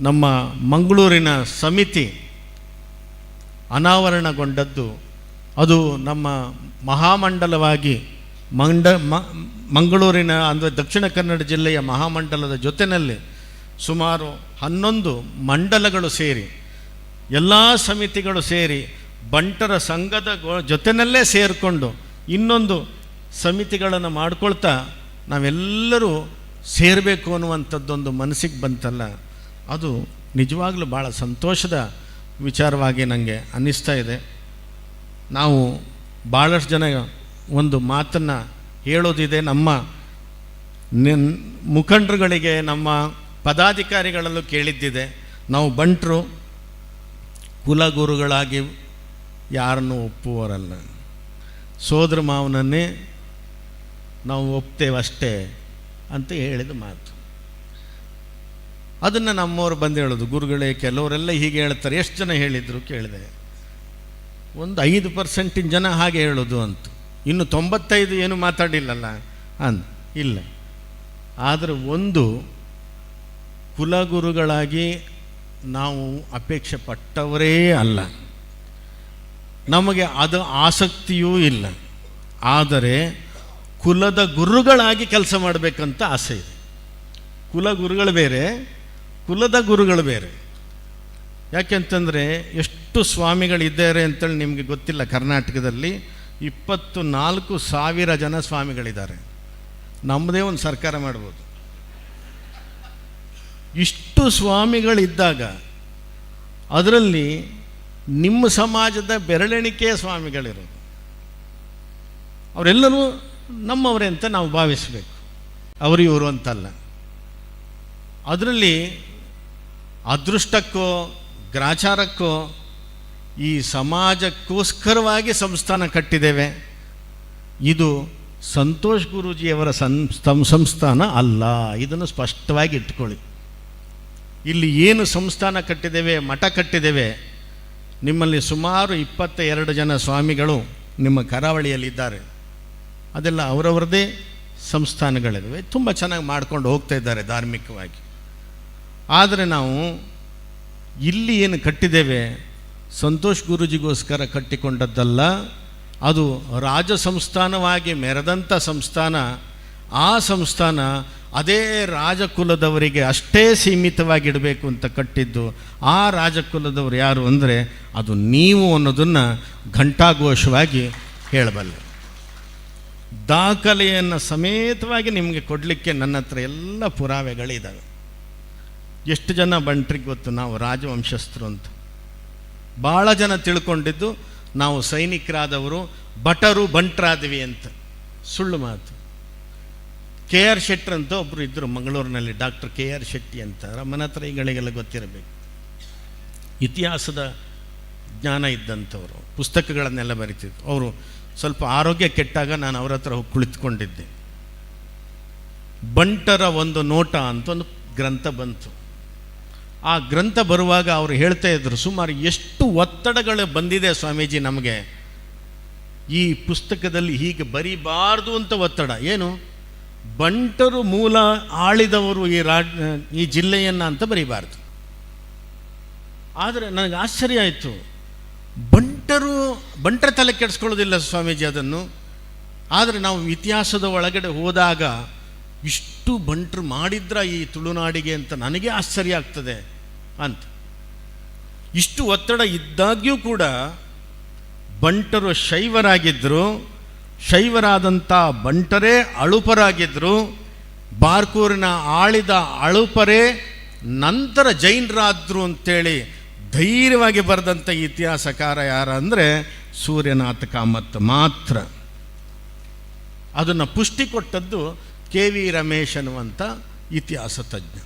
ನಮ್ಮ ಮಂಗಳೂರಿನ ಸಮಿತಿ ಅನಾವರಣಗೊಂಡದ್ದು ಅದು ನಮ್ಮ ಮಹಾಮಂಡಲವಾಗಿ ಮಂಡ ಮಂಗಳೂರಿನ ಅಂದರೆ ದಕ್ಷಿಣ ಕನ್ನಡ ಜಿಲ್ಲೆಯ ಮಹಾಮಂಡಲದ ಜೊತೆಯಲ್ಲಿ ಸುಮಾರು ಹನ್ನೊಂದು ಮಂಡಲಗಳು ಸೇರಿ ಎಲ್ಲ ಸಮಿತಿಗಳು ಸೇರಿ ಬಂಟರ ಸಂಘದ ಜೊತೆಯಲ್ಲೇ ಸೇರಿಕೊಂಡು ಇನ್ನೊಂದು ಸಮಿತಿಗಳನ್ನು ಮಾಡಿಕೊಳ್ತಾ ನಾವೆಲ್ಲರೂ ಸೇರಬೇಕು ಅನ್ನುವಂಥದ್ದೊಂದು ಮನಸ್ಸಿಗೆ ಬಂತಲ್ಲ. ಅದು ನಿಜವಾಗಲೂ ಭಾಳ ಸಂತೋಷದ ವಿಚಾರವಾಗಿ ನನಗೆ ಅನ್ನಿಸ್ತಾ ಇದೆ. ನಾವು ಭಾಳಷ್ಟು ಜನ ಒಂದು ಮಾತನ್ನು ಹೇಳೋದಿದೆ ನಮ್ಮ ಮುಖಂಡರುಗಳಿಗೆ, ನಮ್ಮ ಪದಾಧಿಕಾರಿಗಳಲ್ಲೂ ಕೇಳಿದ್ದಿದೆ. ನಾವು ಬಂಟರು, ಕುಲಗುರುಗಳಾಗಿ ಯಾರನ್ನು ಒಪ್ಪುವರಲ್ಲ ಸೋದರ ಮಾವನನ್ನೇ ನಾವು ಒಪ್ತೇವಷ್ಟೇ ಅಂತ ಹೇಳಿದ ಮಾತು. ಅದನ್ನು ನಮ್ಮವ್ರು ಬಂದು ಹೇಳೋದು. ಗುರುಗಳೇ, ಕೆಲವರೆಲ್ಲ ಹೀಗೆ ಹೇಳ್ತಾರೆ. ಎಷ್ಟು ಜನ ಹೇಳಿದರು? ಕೇಳಿದೆ. ಒಂದು ಐದು ಪರ್ಸೆಂಟಿನ ಜನ ಹಾಗೆ ಹೇಳೋದು ಅಂತ. ಇನ್ನು ತೊಂಬತ್ತೈದು ಏನು ಮಾತಾಡಿಲ್ಲಲ್ಲ? ಅಂದ. ಇಲ್ಲ. ಆದರೆ ಒಂದು ಕುಲಗುರುಗಳಾಗಿ ನಾವು ಅಪೇಕ್ಷೆ ಪಟ್ಟವರೇ ಅಲ್ಲ. ನಮಗೆ ಅದು ಆಸಕ್ತಿಯೂ ಇಲ್ಲ. ಆದರೆ ಕುಲದ ಗುರುಗಳಾಗಿ ಕೆಲಸ ಮಾಡಬೇಕಂತ ಆಸೆ ಇದೆ. ಕುಲ ಗುರುಗಳು ಬೇರೆ ಕುಲದ ಗುರುಗಳು ಬೇರೆ. ಯಾಕೆಂತಂದರೆ ಎಷ್ಟು ಸ್ವಾಮಿಗಳಿದ್ದಾರೆ ಅಂತೇಳಿ ನಿಮಗೆ ಗೊತ್ತಿಲ್ಲ ಕರ್ನಾಟಕದಲ್ಲಿ. ಇಪ್ಪತ್ತು ನಾಲ್ಕು ಸಾವಿರ ಜನ ಸ್ವಾಮಿಗಳಿದ್ದಾರೆ. ನಮ್ಮದೇ ಒಂದು ಸರ್ಕಾರ ಮಾಡ್ಬೋದು. ಇಷ್ಟು ಸ್ವಾಮಿಗಳಿದ್ದಾಗ ಅದರಲ್ಲಿ ನಿಮ್ಮ ಸಮಾಜದ ಬೆರಳೆಣಿಕೆಯ ಸ್ವಾಮಿಗಳಿರೋದು. ಅವರೆಲ್ಲರೂ ನಮ್ಮವರೇ ಅಂತ ನಾವು ಭಾವಿಸಬೇಕು. ಅವರು ಇವರು ಅಂತಲ್ಲ. ಅದರಲ್ಲಿ ಅದೃಷ್ಟಕ್ಕೋ, ಗ್ರಾಚಾರಕ್ಕೋ, ಈ ಸಮಾಜಕ್ಕೋಸ್ಕರವಾಗಿ ಸಂಸ್ಥಾನ ಕಟ್ಟಿದ್ದೇವೆ. ಇದು ಸಂತೋಷ್ ಗುರೂಜಿಯವರ ಸಂ ಸಂಸ್ಥಾನ ಅಲ್ಲ. ಇದನ್ನು ಸ್ಪಷ್ಟವಾಗಿ ಇಟ್ಕೊಳ್ಳಿ ಇಲ್ಲಿ ಏನು ಸಂಸ್ಥಾನ ಕಟ್ಟಿದ್ದೇವೆ, ಮಠ ಕಟ್ಟಿದ್ದೇವೆ, ನಿಮ್ಮಲ್ಲಿ ಸುಮಾರು ಇಪ್ಪತ್ತ ಎರಡು ಜನ ಸ್ವಾಮಿಗಳು ನಿಮ್ಮ ಕರಾವಳಿಯಲ್ಲಿದ್ದಾರೆ. ಅದೆಲ್ಲ ಅವರವರದೇ ಸಂಸ್ಥಾನಗಳಿವೆ. ತುಂಬ ಚೆನ್ನಾಗಿ ಮಾಡ್ಕೊಂಡು ಹೋಗ್ತಾ ಇದ್ದಾರೆ ಧಾರ್ಮಿಕವಾಗಿ. ಆದರೆ ನಾವು ಇಲ್ಲಿ ಏನು ಕಟ್ಟಿದ್ದೇವೆ? ಸಂತೋಷ್ ಗುರುಜಿಗೋಸ್ಕರ ಕಟ್ಟಿಕೊಂಡದ್ದಲ್ಲ. ಅದು ರಾಜ ಸಂಸ್ಥಾನವಾಗಿ ಮೆರೆದಂಥ ಸಂಸ್ಥಾನ. ಆ ಸಂಸ್ಥಾನ ಅದೇ ರಾಜಕುಲದವರಿಗೆ ಅಷ್ಟೇ ಸೀಮಿತವಾಗಿಡಬೇಕು ಅಂತ ಕಟ್ಟಿದ್ದು. ಆ ರಾಜಕುಲದವರು ಯಾರು ಅಂದರೆ ಅದು ನೀವು ಅನ್ನೋದನ್ನು ಘಂಟಾಘೋಷವಾಗಿ ಹೇಳಬಲ್ಲೆ. ದಾಖಲೆಯನ್ನು ಸಮೇತವಾಗಿ ನಿಮಗೆ ಕೊಡಲಿಕ್ಕೆ ನನ್ನ ಹತ್ರ ಎಲ್ಲ ಪುರಾವೆಗಳಿದ್ದಾವೆ ಎಷ್ಟು ಜನ ಬಂಟ್ರಿಗೆ ಗೊತ್ತು? ನಾವು ರಾಜವಂಶಸ್ಥರು ಅಂತ. ಭಾಳ ಜನ ತಿಳ್ಕೊಂಡಿದ್ದು, ನಾವು ಸೈನಿಕರಾದವರು, ಭಟರು ಬಂಟ್ರಾದ್ವಿ ಅಂತ. ಸುಳ್ಳು ಮಾತು. ಕೆ ಆರ್ ಶೆಟ್ಟರ್ ಅಂತ ಒಬ್ಬರು ಇದ್ದರು ಮಂಗಳೂರಿನಲ್ಲಿ, ಡಾಕ್ಟರ್ ಕೆ ಆರ್ ಶೆಟ್ಟಿ ಅಂತ. ರಮಣತ್ರೈಗಳಿಗೆಲ್ಲ ಗೊತ್ತಿರಬೇಕು. ಇತಿಹಾಸದ ಜ್ಞಾನ ಇದ್ದಂಥವರು. ಪುಸ್ತಕಗಳನ್ನೆಲ್ಲ ಬರಿತಿದ್ರು. ಅವರು ಸ್ವಲ್ಪ ಆರೋಗ್ಯ ಕೆಟ್ಟಾಗ ನಾನು ಅವ್ರ ಹತ್ರ ಹೋಗಿ ಕುಳಿತುಕೊಂಡಿದ್ದೆ. ಬಂಟರ ಒಂದು ನೋಟ ಅಂತ ಒಂದು ಗ್ರಂಥ ಬಂತು. ಆ ಗ್ರಂಥ ಬರುವಾಗ ಅವರು ಹೇಳ್ತಾ ಇದ್ರು, ಸುಮಾರು ಎಷ್ಟು ಒತ್ತಡಗಳು ಬಂದಿದೆ ಸ್ವಾಮೀಜಿ ನಮಗೆ. ಈ ಪುಸ್ತಕದಲ್ಲಿ ಹೀಗೆ ಬರಿಬಾರ್ದು ಅಂತ ಒತ್ತಡ. ಏನು? ಬಂಟರು ಮೂಲ ಆಳಿದವರು ಈ ರಾ ಈ ಜಿಲ್ಲೆಯನ್ನು ಅಂತ ಬರೀಬಾರ್ದು. ಆದರೆ ನನಗೆ ಆಶ್ಚರ್ಯ ಆಯಿತು. ಬಂಟರು, ಬಂಟರ ತಲೆ ಕೆಡಿಸ್ಕೊಳ್ಳೋದಿಲ್ಲ ಸ್ವಾಮೀಜಿ ಅದನ್ನು. ಆದರೆ ನಾವು ಇತಿಹಾಸದ ಒಳಗಡೆ ಹೋದಾಗ ಇಷ್ಟು ಬಂಟ್ರು ಮಾಡಿದ್ರ ಈ ತುಳುನಾಡಿಗೆ ಅಂತ ನನಗೆ ಆಶ್ಚರ್ಯ ಆಗ್ತದೆ ಅಂತ. ಇಷ್ಟು ಒತ್ತಡ ಇದ್ದಾಗ್ಯೂ ಕೂಡ ಬಂಟರು ಶೈವರಾಗಿದ್ದರು ಶೈವರಾದಂಥ ಬಂಟರೇ ಅಳುಪರಾಗಿದ್ದರು ಬಾರ್ಕೂರಿನ ಆಳಿದ ಅಳುಪರೇ ನಂತರ ಜೈನರಾದ್ರು ಅಂತೇಳಿ ಧೈರ್ಯವಾಗಿ ಬರೆದಂಥ ಇತಿಹಾಸಕಾರ ಯಾರ ಅಂದರೆ ಸೂರ್ಯನಾಥ ಕಾಮತ್ ಮಾತ್ರ. ಅದನ್ನು ಪುಷ್ಟಿ ಕೊಟ್ಟದ್ದು ಕೆ ವಿ ರಮೇಶ್ ಅನ್ನುವಂಥ ಇತಿಹಾಸ ತಜ್ಞ.